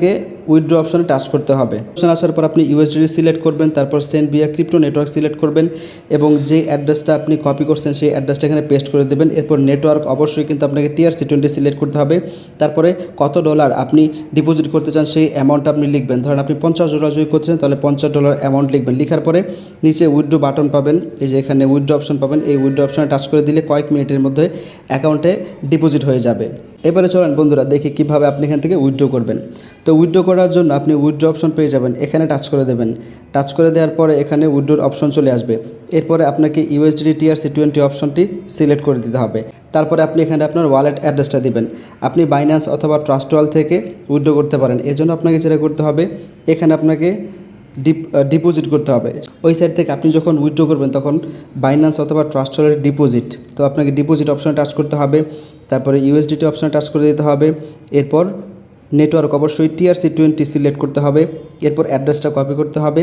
কে withdraw অপশনে touch করতে হবে। অপশন আসার পর আপনি ইউএসডি সিলেক্ট করবেন, তারপর সেন্ড বিয়া ক্রিপ্টো নেটওয়ার্ক সিলেক্ট করবেন এবং যে অ্যাড্রেসটা আপনি কপি করছেন, সেই অ্যাড্রেসটা এখানে পেস্ট করে দেবেন। এরপর নেটওয়ার্ক অবশ্যই কিন্তু আপনাকে টিআরসি টোয়েন্টি সিলেক্ট করতে হবে। তারপরে কত ডলার আপনি ডিপোজিট করতে চান, সেই অ্যামাউন্ট আপনি লিখবেন। ধরেন আপনি পঞ্চাশ ডলার যদি করতে চান, তাহলে পঞ্চাশ ডলার অ্যামাউন্ট লিখবেন। লিখার পরে নিচে উইথড্র বাটন পাবেন। এই যে এখানে উইথড্র অপশন পাবেন। এই উইথড্র অপশনে টাচ করে দিলে কয়েক মিনিটের মধ্যে অ্যাকাউন্টে ডিপোজিট হয়ে যাবে। এবারে চলেন বন্ধুরা, দেখি কীভাবে আপনি এখান থেকে উইথড্র করবেন। তো উইথড্র করার জন্য আপনি উইথড্র অপশন পেয়ে যাবেন, এখানে টাচ করে দেবেন। টাচ করে দেওয়ার পরে এখানে উইথড্রোর অপশন চলে আসবে। এরপরে আপনাকে ইউএসডি টিআরসি টোয়েন্টি অপশনটি সিলেক্ট করে দিতে হবে। তারপরে আপনি এখানে আপনার ওয়ালেট অ্যাড্রেসটা দিবেন। আপনি বাইন্যান্স অথবা ট্রাস্ট ওয়াল থেকে উইথড্র করতে পারেন। এর জন্য আপনাকে যেটা করতে হবে, এখানে আপনাকে ডিপ ডিপোজিট করতে হবে। ওই সাইড থেকে আপনি যখন উইথড্র করবেন, তখন বাইন্যান্স অথবা ট্রাস্টওয়ালের ডিপোজিট তো আপনাকে ডিপোজিট অপশনে টাচ করতে হবে। তারপরে ইউএসডিটি অপশনে টাচ করে দিতে হবে। এরপর নেটওয়ার্ক অবশ্যই টিআরসি টোয়েন্টি সিলেক্ট করতে হবে। এরপর অ্যাড্রেসটা কপি করতে হবে।